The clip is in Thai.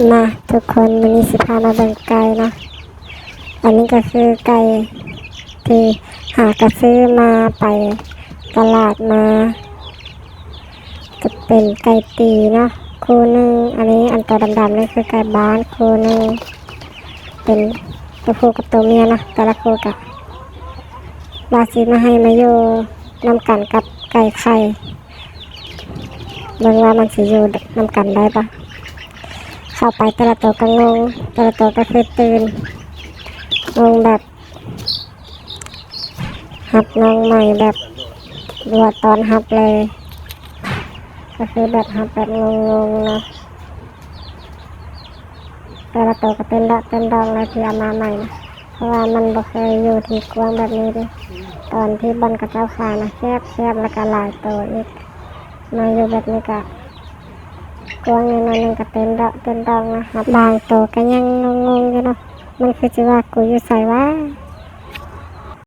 มาทุกคนวันนี้สิพามาเบิ่งไก่เนาะอันนี้ก็คือไก่ที่หากระซื้อมาไปตลาดมาจะเป็นไก่ตีเนาะคู่หนึ่งอันนี้อันตัวดำๆนี่คือไก่บ้านคู่หนึ่งเป็นตัวผู้กับตัวเมียเนาะแต่ละคู่กับบาซีมาให้มาอยู่นำกันกับไก่ไข่เบิ่งว่ามันสิอยู่นำกันได้ปะ เข้าไปแต่ละตัวก็งงแต่ละตัวก็คือตื่นงงแบบ หับน้องใหม่แบบรัวตอนหับเลย ก็คือแบบหับแบบงงๆเนาะแต่ละตัวก็เป็นดอกเป็นดองเลยที่เอามาใหม่นะเพราะว่ามันบ่เคยอยู่ที่กวางแบบนี้เลยตอนที่บอลกับเจ้าขานะแคบแคบแล้วก็หลายตัวอีกมาอยู่แบบนี้ก็ กวางในนั้นยังก็เต้นดอกเต้นดองนะครับบางตัวก็ยังงงๆอยู่เนาะมันคือจะว่ากูอยู่ใส่ว่า